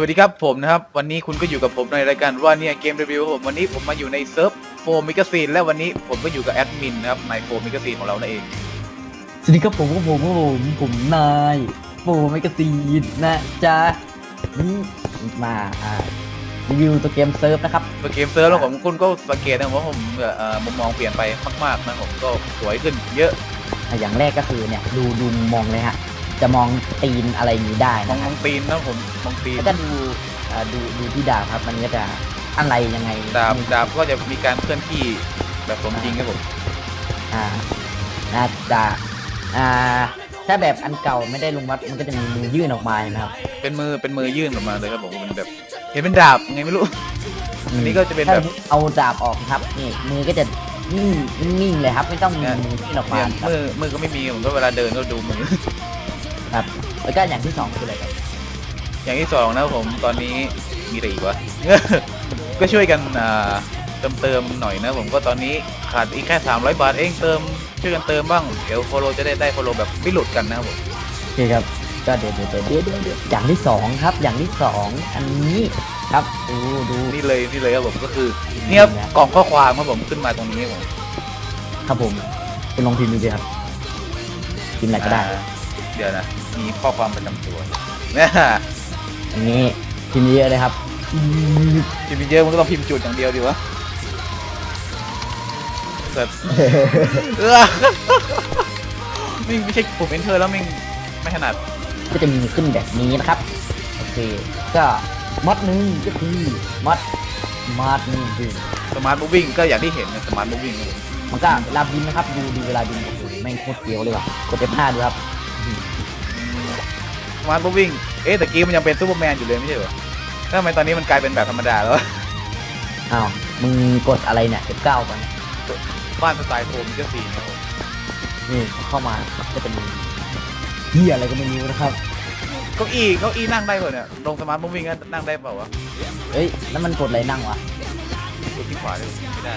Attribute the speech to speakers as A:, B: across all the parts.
A: วัสดีครับผมนะครับ วันนี้คุณก็อยู่กับผมในรายการว่าเนี่ยเกมรีวิวผมวันนี้ผมมาอยู่ในเซิร์ฟโฟมิกาซีนและวันนี้ผมก็อยู่กับแอดมินนะครับในโฟมิกาซีนของเรานั่นเอง
B: สวัสดีครับผมก็ผมก็ผมผมนายโฟแมกกาซีนนะจ๊ะนี่มาอ่ารีวิวตัวเกมเซิร์ฟนะครับ
A: ตัวเกมเซิร์ฟแล้วผมคุณก็สังเกตนะว่าผมเอ่อมุมมองเปลี่ยนไปมากๆนะผมก็สวยขึ้นเยอะ
B: อะอย่างแรกก็คือเนี่ยดูดูมุมมองเลยฮะ จะมองตีนอะไรอย่างนี้ได้
A: มอง
B: นะ
A: ม
B: ฮะ
A: องตีนนะผมมองตีน
B: แล้วก็ดูอ่าดูดูที่ดาบครับมันก็จะอะไรยังไง
A: ดาบดาบก็จะมีการเคลื่อนที่แบบสมจริงครับผม
B: อ่าน่าจะอ่าถ้าแบบอันเก่าไม่ได้ลงวัดมันก็จะมีมือยื่นออกมานะครับ
A: เป็นมือเป็นมือยื่นออกมาเลยครับผมมันแบบเห็นเป็นดาบไงไม่รู้ อันนี้ก็จะเป็นแบบ
B: ถ้าเอาดาบออกครับนี่มือก็จะนิ่งนิ่งเลยครับ ไม่ต้องมี
A: เนี่ย
B: มือยื่นออกมา
A: เนี่ย
B: ครับ
A: มือมือก็ไม่มีผมก็เวลาเดินก็ดูมือ
B: ครับแล้วก็อย่างที่สองคืออะไรครับ
A: อย่างที่สองนะครับผมตอนนี้มีอะไรอีกวะ ก็ช่วยกันอ่าเติมเติมหน่อยนะผมก็ตอนนี้ขาดอีกแค่ 300 บาทเองเติมช่วยกันเติมบ้างเดี๋ยวโฟโลจะได้ได้โฟโลแบบไม่หลุดกันนะครับผม
B: โอเคครับก็เดี๋ยวเดี๋ยวเดี๋ยวเดี๋ยวเดี๋ยวเดี๋ยวอย่างที่สองครับอย่างที่สองอันนี้ครับดูดู
A: นี่เลยนี่เลยครับผมก็คือเนี่ยครับกล่องข้อความครับผมขึ้นมาตรงนี้ครับผม
B: ครับผมคุณลองพิมพ์ดูสิครับพิมพ์อะไรก็ได้
A: อ่าเดี๋ยวนะ มีข้อความประจำตัวเนี่ย
B: อันนี้พิมพ์เยอะเลยครับ
A: พิมพ์เยอะมันก็ต้องพิมพ์จุดอย่างเดียวดีวะเสร็จเออมิ่งไม่ใช่ผมเอนเทอร์แล้วมิ่งไม่ถนัด
B: ก็จะมีขึ้นแบบนี้นะครับ โอเค ก็มอดหนึงก็คือมอดมอดหนึงคือ
A: สมาร์ทมูวิ่งก็อย่างที่เห็นนะสมาร์ทมูวิ่งครับผม
B: มันก็เวลาบินนะครับ ดูดูเวลาบินโอ้โหแม่งโคตรเกียวเลยว่ะกด F5 ดูครับ
A: ส มาร์ทมูวิ่ง เอ๊ะแต่กี้มันยังเป็นซูเปอร์แมนอยู่เลยไม่ใช่เหรอแล้วทำไมตอนนี้มันกลายเป็นแบบธรรมดาแล้ว
B: อ้าว มึงกดอะไรเนี่ย F9 ไป
A: บ้านสไตล์โฟมก็สีนะครับผม
B: นี่เข้ามาจะเป็นเหี้ยอะไรก็ไม่รู้นะครับ
A: เก้าอี้เก้าอี้นั่งได้เปล่าเนี่ยลงสมาร์ทมูวิ่งก็นั่งได้เปล่าวะ
B: เอ้ย แล้วมันกดอะไรนั่งวะ
A: กดที่ขวาได้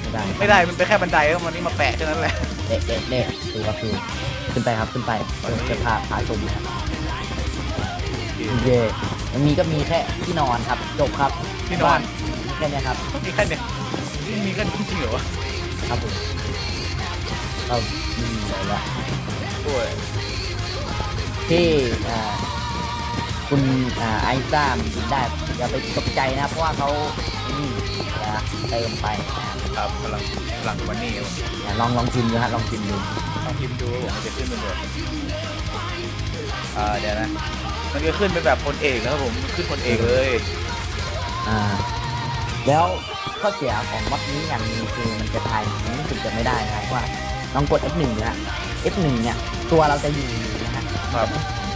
A: ไม่ได้
B: ไม่ได้
A: ไม่ได้มันเป็นแค่บันไดแล้วมันนี่มาแปะแค่นั้นแหละ
B: เด็กเด็กเด็กคือก็คือขึ้นไปครับ ขึ้นไปจะพาพาชมนะครับ เย่มันมีก็มีแค่ที่นอนครับ จบครับ
A: ที่นอน
B: แค่เนี้ยครับ
A: มีแค่เนี่ยมีแค่จริงๆเหรอวะ
B: ครับผมเรามีอะไรละ
A: โอ้ย
B: ที่อ่าคุณอ่าไอซ่ามันกินได้อย่าไปตกใจนะเพราะว่าเขานี่จะเติมไปนะครับ
A: กำลังกำลังวันนี้ครับผม
B: อ่าลองลองพิมพ์ดูฮะลองพิมพ์ดู
A: ต้องพิมพ์ดูว่าผมมันจะขึ้นเป็นแบบอ่าเดี๋ยวนะ มันจะขึ้นเป็นแบบคนเอกนะครับผมขึ้นคนเอกเลย
B: อ่า แล้วข้อเสียของม็อดนี้อย่างหนึงคือมันจะทายหนังรู้สึกจะไม่ได้นะครับว่าลองกด F1 นะฮะ F1 เนี่ยตัวเราจะอยู่อยู่นะฮะ
A: ครับ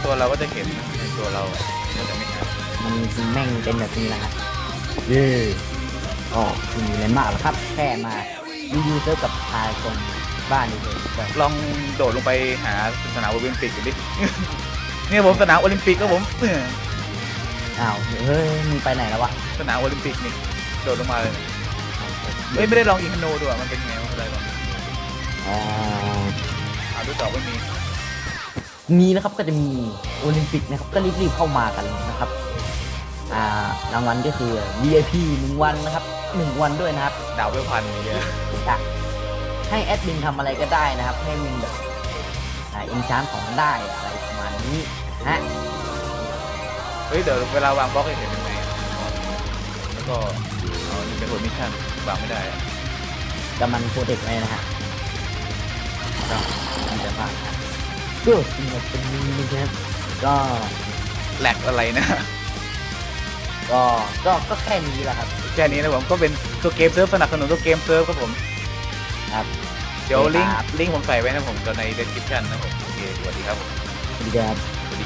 A: ตัวเราก็จะเห็นในตัวเราก็จะไม่เห็น
B: มันแม่งเป็นแบบนี้นะฮะเย่อ๋อไมีอะไรมากหรอกครับ แค่มารีวิวเซิร์ฟกับทายตรงบ้านนี่เลยก็
A: ลองโดดลงไปหาสนามโอลิมปิกกันดิ เนี่ยผมสนามโอลิมปิกก็ผมเออ
B: อ้าวเฮ้ยมึงไปไหนแล้ววะ
A: สนามโอลิมปิกนี่โดดลงมาเลยเฮ้ยไม่ได้ลองยิงธนูด้วยมันเป็นไงวะอะไรวะ
B: อ่า
A: อ่าดูต่อไม่มี
B: มีนะครับก็จะมีโอลิมปิกนะครับก็รีบๆเข้ามากันนะครับอ่ารางวัลก็คือ VIP หนึ่งวันนะครับหนึ่งวันด้วยนะครับ
A: ดาวเวลพันอย่างเงี้ย
B: จะให้แอดมินทำอะไรก็ได้นะครับ ให้มันแบบอ่าอินชานของได้อะไรประมาณนี้นะ ฮะ
A: เฮ้ยเดี๋ยวเวลาวางบล็อกให้เห็นยังไงแล้วก็เอานี่เป็นโหมดมิชชั่นวางไม่ได้อะ
B: กำมันโปรเทคไว้นะฮะก็มันจะผ่านนะก็สำหรับเป็นนี้นะครับก็
A: แหลกอะไรนะ
B: ก็ก็ก็แค่นี้แหละครับ
A: แค่นี้นะผมก็เป็นตัวเกมเซิร์ฟสนับสนุนตัวเกมเซิร์ฟครับผม
B: ครับ
A: เดี๋ยวลิงก์
B: ครับ
A: ลิงก์ผมใส่ไว้นะผมตัวใน description นะผมโอเคสวัสดีครับผม
B: สวัสดีครับ